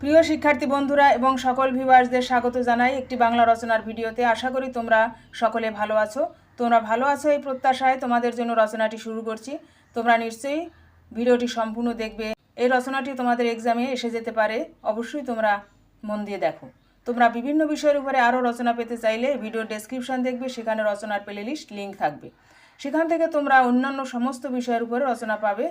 প্রিয় শিক্ষার্থী বন্ধুরা এবং সকল ভিউয়ার্সদের স্বাগত জানাই একটি বাংলা রচনার ভিডিওতে। আশা করি তোমরা সকলে ভালো আছো। তোমরা ভালো আছো এই প্রত্যাশায় তোমাদের জন্য রচনাটি শুরু করছি। তোমরা নিশ্চয়ই ভিডিওটি সম্পূর্ণ দেখবে। এই রচনাটি তোমাদের এক্সামে এসে যেতে পারে। অবশ্যই তোমরা মন দিয়ে দেখো। তোমরা বিভিন্ন বিষয়ের উপরে আরও রচনা পেতে চাইলে ভিডিও ডেসক্রিপশন দেখবে, সেখানে রচনার প্লে লিস্ট লিঙ্ক থাকবে। সেখান থেকে তোমরা অন্যান্য সমস্ত বিষয়ের উপরে রচনা পাবে।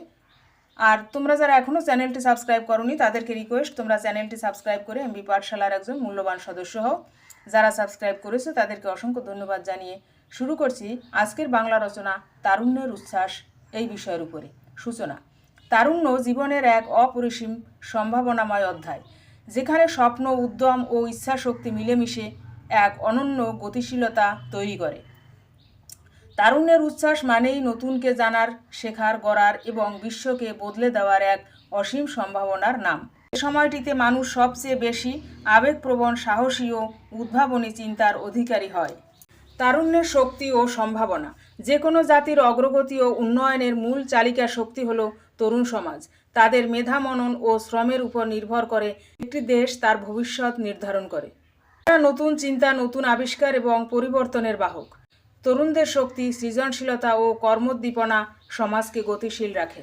আর তোমরা যারা এখনও চ্যানেলটি সাবস্ক্রাইব করনি, তাদেরকে রিকোয়েস্ট তোমরা চ্যানেলটি সাবস্ক্রাইব করে এমবি পাঠশালার একজন মূল্যবান সদস্য হও। যারা সাবস্ক্রাইব করেছ, তাদেরকে অসংখ্য ধন্যবাদ জানিয়ে শুরু করছি আজকের বাংলা রচনা তারুণ্যের উচ্ছ্বাস এই বিষয়ের উপরে। সূচনা, তারুণ্য জীবনের এক অপরিসীম সম্ভাবনাময় অধ্যায়, যেখানে স্বপ্ন, উদ্যম ও ইচ্ছাশক্তি মিলেমিশে এক অনন্য গতিশীলতা তৈরি করে। তারুণ্যের উচ্ছ্বাস মানেই নতুনকে জানার, শেখার, গড়ার এবং বিশ্বকে বদলে দেওয়ার এক অসীম সম্ভাবনার নাম। এ সময়টিতে মানুষ সবচেয়ে বেশি আবেগপ্রবণ, সাহসী ও উদ্ভাবনী চিন্তার অধিকারী হয়। তারুণ্যের শক্তি ও সম্ভাবনা। যে কোনো জাতির অগ্রগতি ও উন্নয়নের মূল চালিকা শক্তি হল তরুণ সমাজ। তাদের মেধা মনন ও শ্রমের উপর নির্ভর করে একটি দেশ তার ভবিষ্যৎ নির্ধারণ করে। তারা নতুন চিন্তা, নতুন আবিষ্কার এবং পরিবর্তনের বাহক। তরুণদের শক্তি, সৃজনশীলতা ও কর্মোদ্দীপনা সমাজকে গতিশীল রাখে।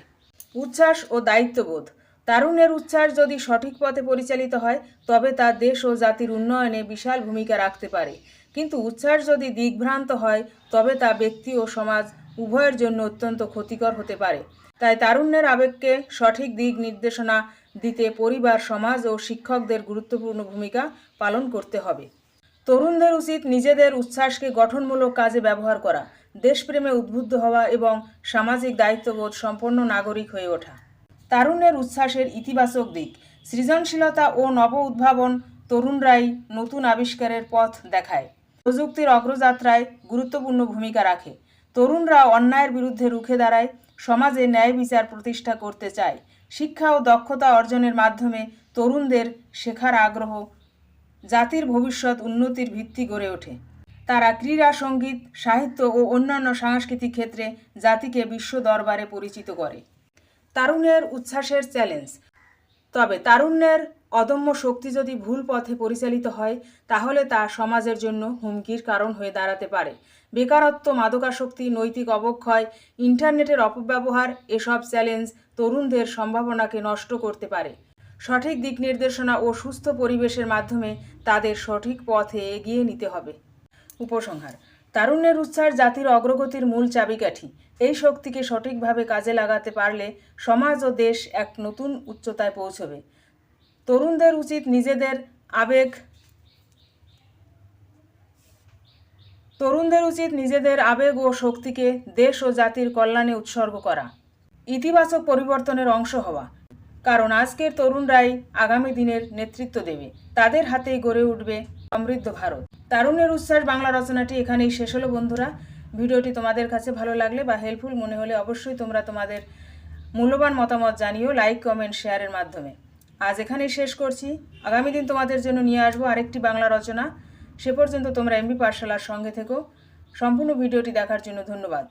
উচ্ছ্বাস ও দায়িত্ববোধ। তারুণের উচ্ছ্বাস যদি সঠিক পথে পরিচালিত হয়, তবে তা দেশ ও জাতির উন্নয়নে বিশাল ভূমিকা রাখতে পারে। কিন্তু উচ্ছ্বাস যদি দিকভ্রান্ত হয়, তবে তা ব্যক্তি ও সমাজ উভয়ের জন্য অত্যন্ত ক্ষতিকর হতে পারে। তাই তারুণ্যের আবেগকে সঠিক দিক নির্দেশনা দিতে পরিবার, সমাজ ও শিক্ষকদের গুরুত্বপূর্ণ ভূমিকা পালন করতে হবে। তরুণদের উচিত নিজেদের উচ্ছ্বাসকে গঠনমূলক কাজে ব্যবহার করা, দেশপ্রেমে উদ্বুদ্ধ হওয়া এবং সামাজিক দায়িত্ববোধ সম্পন্ন নাগরিক হয়ে ওঠা। তারুণ্যের উচ্ছ্বাসের ইতিবাচক দিক, সৃজনশীলতা ও নব উদ্ভাবন তরুণরাই নতুন আবিষ্কারের পথ দেখায়। প্রযুক্তির অগ্রযাত্রায় গুরুত্বপূর্ণ ভূমিকা রাখে। তরুণরা অন্যায়ের বিরুদ্ধে রুখে দাঁড়ায়, সমাজে ন্যায় বিচার প্রতিষ্ঠা করতে চায়। শিক্ষা ও দক্ষতা অর্জনের মাধ্যমে তরুণদের শেখার আগ্রহ জাতির ভবিষ্যৎ উন্নতির ভিত্তি গড়ে ওঠে। তারা ক্রীড়া, সংগীত, সাহিত্য ও অন্যান্য সাংস্কৃতিক ক্ষেত্রে জাতিকে বিশ্ব দরবারে পরিচিত করে। তারুণ্যের উচ্ছ্বাসের চ্যালেঞ্জ। তবে তারুণ্যের অদম্য শক্তি যদি ভুল পথে পরিচালিত হয়, তাহলে তা সমাজের জন্য হুমকির কারণ হয়ে দাঁড়াতে পারে। বেকারত্ব, মাদকাসক্তি, নৈতিক অবক্ষয়, ইন্টারনেটের অপব্যবহার, এসব চ্যালেঞ্জ তরুণদের সম্ভাবনাকে নষ্ট করতে পারে। সঠিক দিক নির্দেশনা ও সুস্থ পরিবেশের মাধ্যমে তাদের সঠিক পথে এগিয়ে নিতে হবে। উপসংহার, তারুণ্যের উচ্ছ্বাস জাতির অগ্রগতির মূল চাবিকাঠি। এই শক্তিকে সঠিকভাবে কাজে লাগাতে পারলে সমাজ ও দেশ এক নতুন উচ্চতায় পৌঁছবে। তরুণদের উচিত নিজেদের আবেগ, তরুণদের উচিত নিজেদের আবেগ ও শক্তিকে দেশ ও জাতির কল্যাণে উৎসর্গ করা। ইতিবাচক পরিবর্তনের অংশ হওয়া কারণ আজকের তরুণরাই আগামী দিনের নেতৃত্ব দেবে। তাদের হাতেই গড়ে উঠবে সমৃদ্ধ ভারত। তারুণের উচ্ছ্বাস বাংলা রচনাটি এখানেই শেষ হলো বন্ধুরা। ভিডিওটি তোমাদের কাছে ভালো লাগলে বা হেল্পফুল মনে হলে অবশ্যই তোমরা তোমাদের মূল্যবান মতামত জানিও লাইক কমেন্ট শেয়ারের মাধ্যমে। আজ এখানেই শেষ করছি। আগামী দিন তোমাদের জন্য নিয়ে আসব আরেকটি বাংলা রচনা। সে পর্যন্ত তোমরা এমবি পাঠশালার সঙ্গে থেকো। সম্পূর্ণ ভিডিওটি দেখার জন্য ধন্যবাদ।